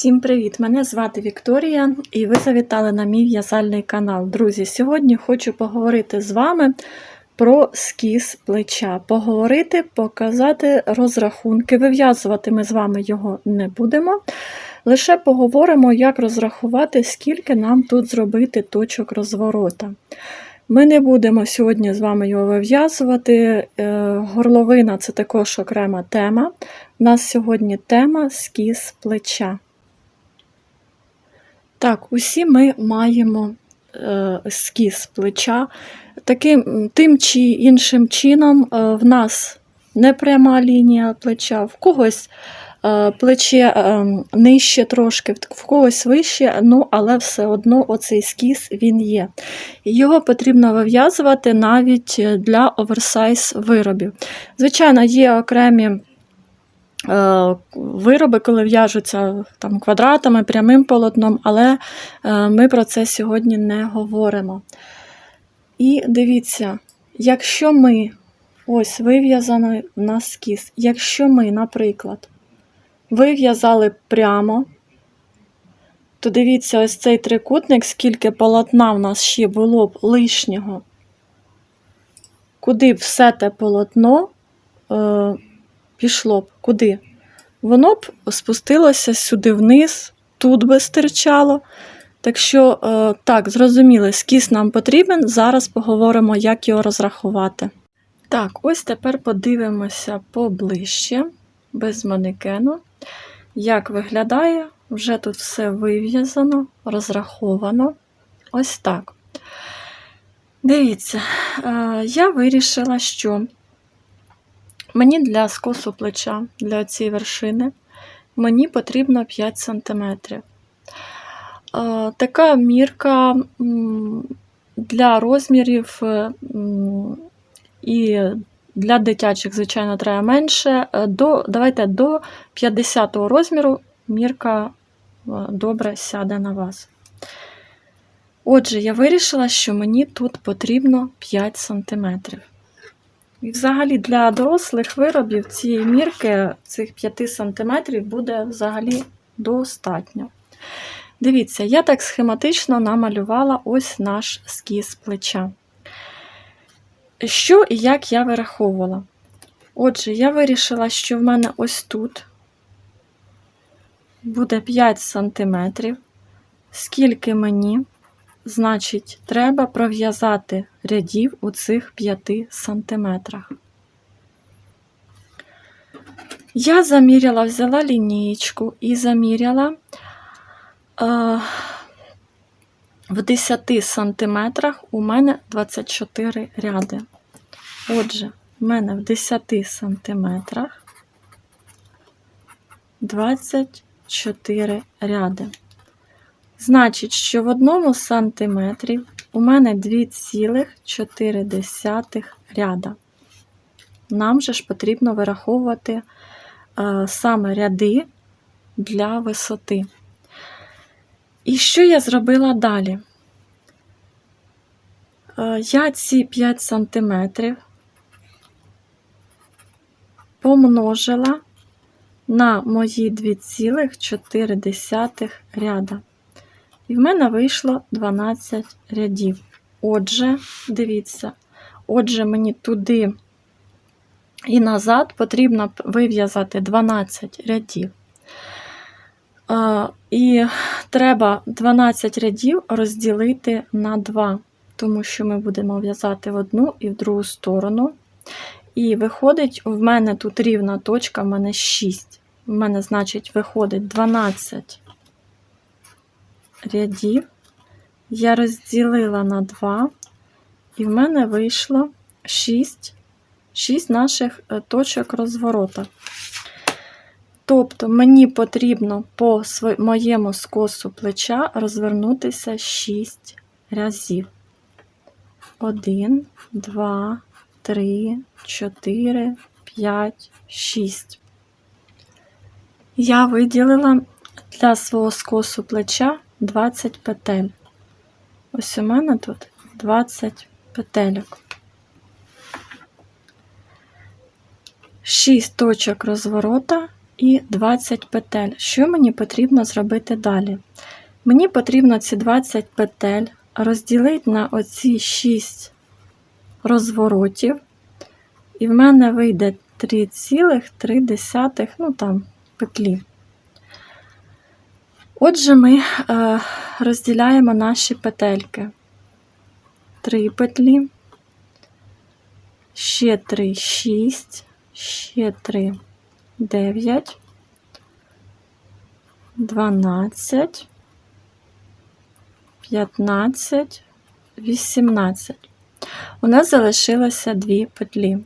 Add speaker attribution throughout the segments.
Speaker 1: Всім привіт! Мене звати Вікторія, і ви завітали на мій в'язальний канал. Друзі, сьогодні хочу поговорити з вами про скіз плеча. Поговорити, показати розрахунки. Вив'язувати ми з вами його не будемо. Лише поговоримо, як розрахувати, скільки нам тут зробити точок розворота. Ми не будемо сьогодні з вами його вив'язувати. Е, Горловина це також окрема тема. У нас сьогодні тема скіз плеча. Так, усі ми маємо е, скіз плеча. Таким, Тим чи іншим чином е, в нас не пряма лінія плеча, в когось е, плече нижче трошки, в когось вище, ну, але все одно оцей скіз він є. Його потрібно вив'язувати навіть для оверсайз виробів. Звичайно, є окремі. Е, вироби, коли в'яжуться там квадратами, прямим полотном, але е, ми про це сьогодні не говоримо. І дивіться, якщо ми ось вив'язаний в нас скіз, якщо ми, наприклад, вив'язали прямо, то дивіться, ось цей трикутник, скільки полотна в нас ще було б лишнього, куди все те полотно. Пішло б куди? Воно б спустилося сюди вниз, тут би стирчало. Так що, е, так, зрозуміли, скіс нам потрібен. Зараз поговоримо, як його розрахувати. Так, ось тепер подивимося поближче, без манекену. Як виглядає, вже тут все вив'язано, розраховано. Ось так. Дивіться, е, я вирішила, що Мені для скосу плеча, для цієї вершини, мені потрібно 5 см. Така мірка для розмірів і для дитячих, звичайно, треба менше. До, Давайте до 50 розміру мірка добре сяде на вас. Отже, я вирішила, що мені тут потрібно 5 см. І взагалі для дорослих виробів цієї мірки, цих 5 см, буде взагалі достатньо. Дивіться, я так схематично намалювала ось наш скіз плеча. Що і як я вираховувала? Отже, я вирішила, що в мене ось тут буде 5 см, скільки мені Значить, треба пров'язати рядів у цих 5 сантиметрах. Я заміряла, взяла лінієчку і заміряла е, в 10 сантиметрах у мене 24 ряди. Отже, в мене в 10 сантиметрах 24 ряди. Значить, що в одному сантиметрі у мене 2,4 ряда. Нам же ж потрібно вираховувати е, саме ряди для висоти. І що я зробила далі? Е, я ці 5 сантиметрів помножила на мої 2,4 ряда. І в мене вийшло 12 рядів. Отже, дивіться, отже, мені туди і назад потрібно вив'язати 12 рядів. І треба 12 рядів розділити на 2, тому що ми будемо в'язати в одну і в другу сторону. І виходить, в мене тут рівна точка, в мене 6. В мене, значить, виходить 12 рядів я розділила на 2, і в мене вийшло 6 6 наших е, точок розворота. Тобто мені потрібно по моєму скосу плеча розвернутися 6 разів. 1, 2, 3, 4, 5, 6. Я виділила для свого скосу плеча 20 петель. Ось у мене тут 20 петельок. 6 точок розворота і 20 петель. Що мені потрібно зробити далі? Мені потрібно ці 20 петель розділити на оці 6 розворотів, і в мене вийде 3,3 ну там, петлі. Отже, ми е, розділяємо наші петельки. 3 петлі, ще 3, 6, ще 3, 9, 12, 15, 18. У нас залишилося дві петлі.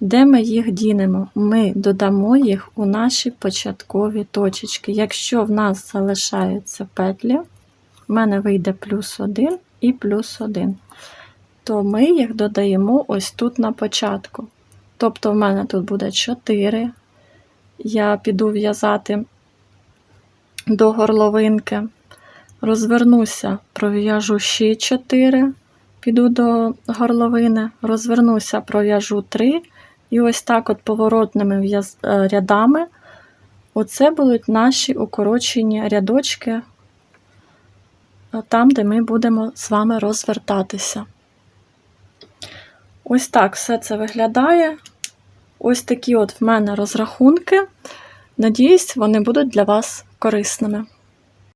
Speaker 1: Де ми їх дінемо? Ми додамо їх у наші початкові точечки. Якщо в нас залишаються петлі, в мене вийде плюс 1 і плюс 1, то ми їх додаємо ось тут на початку. Тобто, в мене тут буде 4. Я піду в'язати до горловинки, розвернуся, пров'яжу ще 4, піду до горловини, розвернуся, пров'яжу 3. І ось так от поворотними е, рядами. Оце будуть наші укорочені рядочки, е, там, де ми будемо з вами розвертатися. Ось так все це виглядає. Ось такі от в мене розрахунки. Надіюсь, вони будуть для вас корисними.